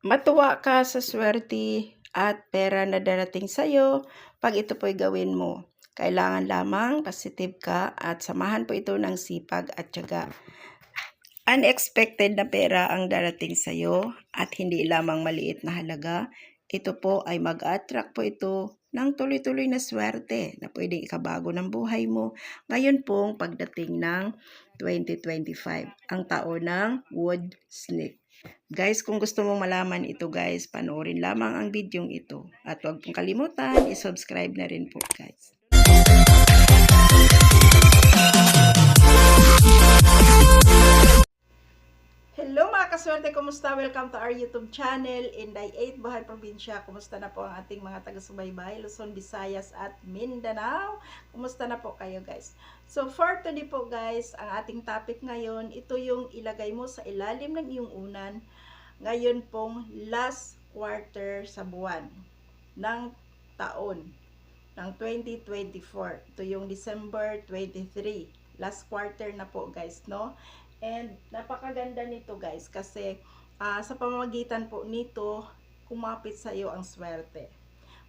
matuwa ka sa swerte at pera na darating sa'yo pag ito po'y gawin mo. Kailangan lamang positive ka at samahan po ito ng sipag at tiyaga. Unexpected na pera ang darating sa'yo at hindi lamang maliit na halaga. Ito po ay mag-attract po ito ng tuloy-tuloy na swerte na pwedeng ikabago ng buhay mo ngayon pong pagdating ng 2025, ang taon ng Wood Snake. Guys, kung gusto mong malaman ito guys, panoorin lamang ang videong ito. At huwag pong kalimutan, isubscribe na rin po guys. Hello kaswerte, kumusta? Welcome to our YouTube channel, Inday 8, Bahay Probinsya. Kumusta na po ang ating mga taga-subaybay, Luzon, Visayas at Mindanao? Kumusta na po kayo guys? So for today po guys, ang ating topic ngayon, ito yung ilagay mo sa ilalim ng iyong unan. Ngayon pong last quarter sa buwan ng taon ng 2024. Ito yung December 23. Last quarter na po guys, no? And napakaganda nito guys kasi ah, sa pamamagitan po nito kumapit sa iyo ang swerte.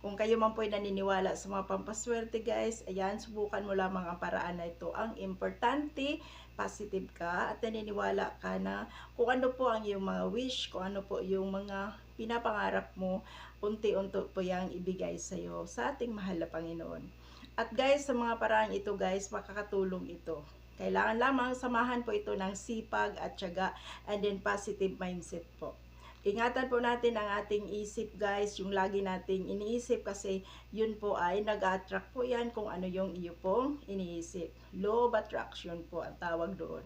Kung kayo man po ay naniniwala sa mga pampaswerte guys, ayan, subukan mo lamang ang paraan na ito. Ang importante, positive ka at naniniwala ka na kung ano po ang iyong mga wish, kung ano po yung mga pinapangarap mo, unti-unti po yung ibigay sa iyo sa ating mahal na Panginoon. At guys, sa mga paraan ito guys, makakatulong ito. Kailangan lamang samahan po ito ng sipag at tiyaga and then positive mindset po. Ingatan po natin ang ating isip guys, yung lagi nating iniisip kasi yun po ay nag-attract po yan kung ano yung iyo pong iniisip. Law of attraction po ang tawag doon.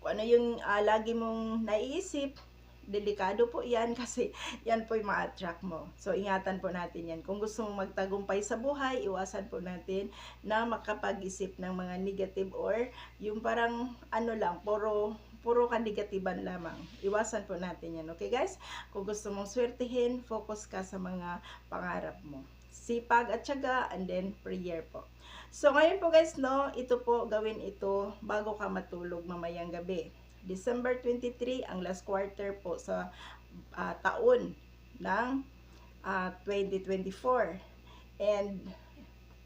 Kung ano yung ah, lagi mong naiisip, delikado po yan kasi yan po yung ma-attract mo. So, ingatan po natin yan. Kung gusto mong magtagumpay sa buhay, iwasan po natin na makapag-isip ng mga negative or yung parang ano lang, puro puro ka negatiban lamang. Iwasan po natin yan. Okay guys? Kung gusto mong swertihin, focus ka sa mga pangarap mo. Sipag at syaga and then prayer po. So ngayon po guys, no, ito po gawin ito bago ka matulog mamayang gabi. December 23 ang last quarter po sa ah, taon ng ah, 2024. And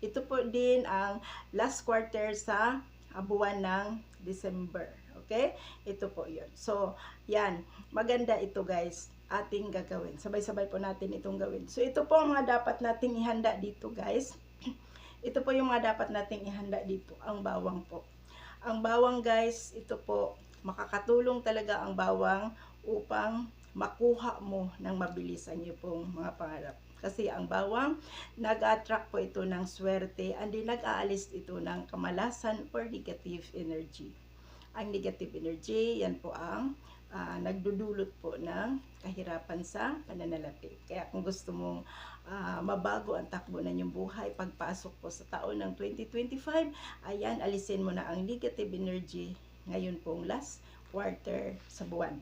ito po din ang last quarter sa ah, buwan ng December. Okay? Ito po yun. So, yan. Maganda ito guys ating gagawin. Sabay-sabay po natin itong gawin. So, ito po ang mga dapat nating ihanda dito guys. ito po yung mga dapat nating ihanda dito. Ang bawang po. Ang bawang guys, ito po makakatulong talaga ang bawang upang makuha mo ng mabilis ang iyo pong mga pangarap. Kasi ang bawang, nag-attract po ito ng swerte and then nag-aalis ito ng kamalasan or negative energy. Ang negative energy, yan po ang ah, nagdudulot po ng kahirapan sa pananalapi. Kaya kung gusto mong ah, mabago ang takbo ng inyong buhay, pagpasok po sa taon ng 2025, ayan, alisin mo na ang negative energy ngayon pong last quarter sa buwan.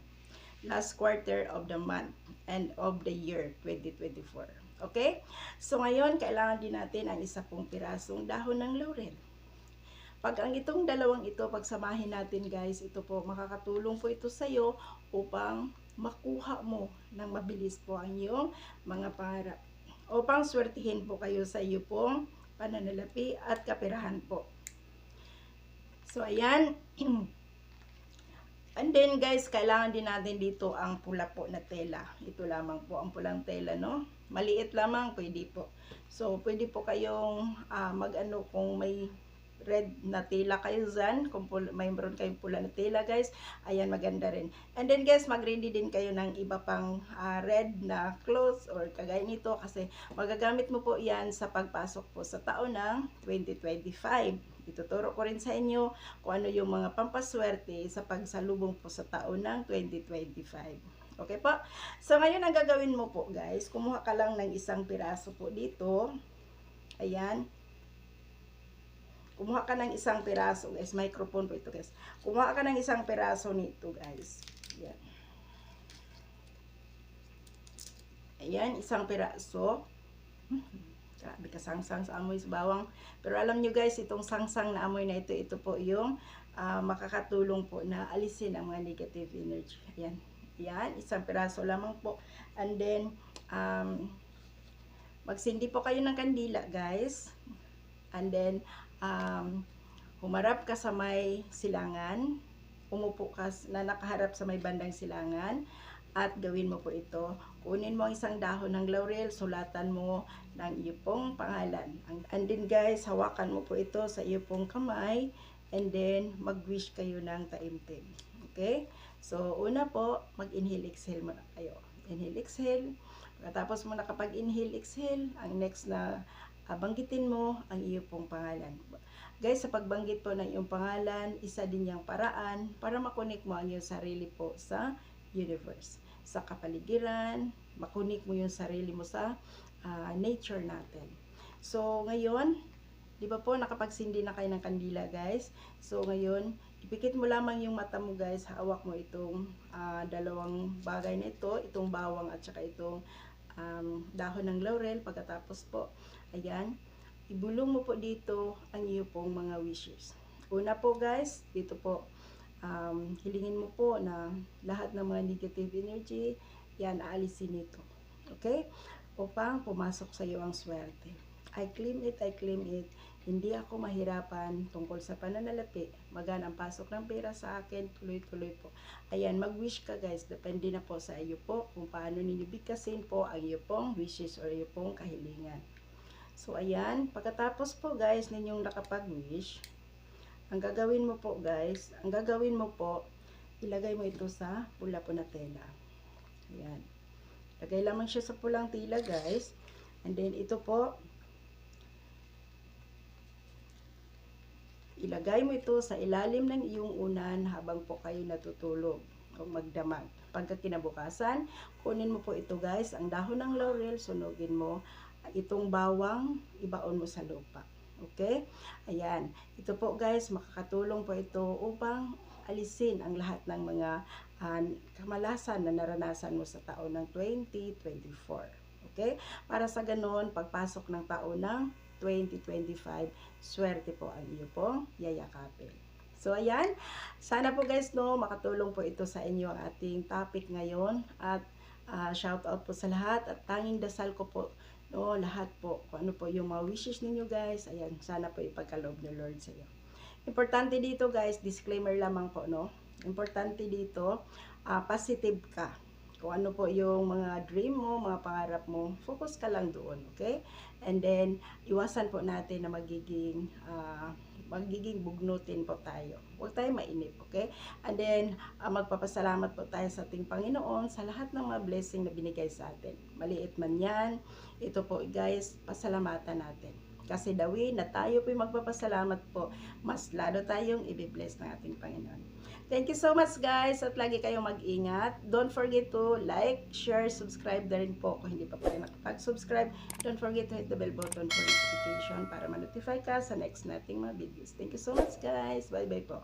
Last quarter of the month and of the year 2024. Okay? So ngayon, kailangan din natin ang isa pong pirasong dahon ng laurel. Pag ang itong dalawang ito, pagsamahin natin guys, ito po, makakatulong po ito sa iyo upang makuha mo ng mabilis po ang iyong mga pangarap. Upang swertihin po kayo sa iyo pong pananalapi at kapirahan po. So, ayan. And then guys, kailangan din natin dito ang pula po na tela. Ito lamang po ang pulang tela, no? Maliit lamang, pwede po. So, pwede po kayong ah, mag-ano kung may red na tela kayo dyan. Kung may meron kayong pula na tela, guys. Ayan, maganda rin. And then guys, mag-ready din kayo ng iba pang ah, red na clothes or kagaya nito kasi magagamit mo po yan sa pagpasok po sa taon ng 2025 ituturo ko rin sa inyo kung ano yung mga pampaswerte sa pagsalubong po sa taon ng 2025. Okay po? So, ngayon ang gagawin mo po guys, kumuha ka lang ng isang piraso po dito. Ayan. Kumuha ka ng isang piraso guys. Microphone po ito guys. Kumuha ka ng isang piraso nito guys. Ayan. Ayan, isang piraso. Grabe ka sangsang sa amoy sa bawang. Pero alam nyo guys, itong sangsang na amoy na ito, ito po yung ah, makakatulong po na alisin ang mga negative energy. Ayan. Yan, isang piraso lamang po. And then, um, magsindi po kayo ng kandila, guys. And then, um, humarap ka sa may silangan. Umupo ka na nakaharap sa may bandang silangan. At gawin mo po ito. Kunin mo ang isang dahon ng laurel, sulatan mo ng iyo pong pangalan. Ang- And then guys, hawakan mo po ito sa iyo pong kamay. And then, mag-wish kayo ng taimtim. Okay? So, una po, mag-inhale, exhale muna kayo. Inhale, exhale. Pagkatapos mo nakapag-inhale, exhale, ang next na ah, banggitin mo ang iyo pong pangalan. Guys, sa pagbanggit po ng iyong pangalan, isa din yung paraan para makunik mo ang iyong sarili po sa universe. Sa kapaligiran, makunik mo yung sarili mo sa ah, nature natin. So, ngayon, di ba po, nakapagsindi na kayo ng kandila, guys. So, ngayon, ipikit mo lamang yung mata mo, guys. Hawak mo itong ah, dalawang bagay na ito, itong bawang at saka itong um, dahon ng laurel. Pagkatapos po, ayan, ibulong mo po dito ang iyo pong mga wishes. Una po, guys, dito po, um, hilingin mo po na lahat ng mga negative energy, yan, aalisin nito. Okay? Upang pumasok sa iyo ang swerte. I claim it, I claim it. Hindi ako mahirapan tungkol sa pananalapi. Magan ang pasok ng pera sa akin, tuloy-tuloy po. Ayan, mag-wish ka guys. Depende na po sa iyo po kung paano ninyo bigkasin po ang iyo pong wishes or iyo pong kahilingan. So, ayan. Pagkatapos po guys, ninyong nakapag-wish, ang gagawin mo po guys, ang gagawin mo po, ilagay mo ito sa pula po na tela. Ayan. Lagay lamang siya sa pulang tila guys. And then ito po, ilagay mo ito sa ilalim ng iyong unan habang po kayo natutulog o magdamag. Pagka kinabukasan, kunin mo po ito guys, ang dahon ng laurel, sunugin mo, itong bawang, ibaon mo sa lupa. Okay? Ayan. Ito po guys, makakatulong po ito upang alisin ang lahat ng mga ah, kamalasan na naranasan mo sa taon ng 2024. Okay? Para sa ganon, pagpasok ng taon ng 2025, swerte po ang iyo pong yayakapin. So, ayan. Sana po guys, no, makatulong po ito sa inyo ang ating topic ngayon. At ah, shout out po sa lahat. At tanging dasal ko po, no, lahat po, kung ano po yung mga wishes ninyo guys. Ayan, sana po ipagkaloob ng Lord sa iyo. Importante dito guys, disclaimer lamang po, no. Importante dito, ah, positive ka. Kung ano po yung mga dream mo, mga pangarap mo, focus ka lang doon, okay? And then, iwasan po natin na magiging, ah, magiging bugnutin po tayo. Huwag tayo mainip, okay? And then, ah, magpapasalamat po tayo sa ating Panginoon sa lahat ng mga blessing na binigay sa atin. Maliit man yan, ito po guys, pasalamatan natin. Kasi dawi na tayo po magpapasalamat po, mas lalo tayong ibibless ng ating Panginoon. Thank you so much guys at lagi kayong mag-ingat. Don't forget to like, share, subscribe na rin po kung hindi pa po kayo nakapag-subscribe. Don't forget to hit the bell button for notification para ma-notify ka sa next nating mga videos. Thank you so much guys. Bye bye po.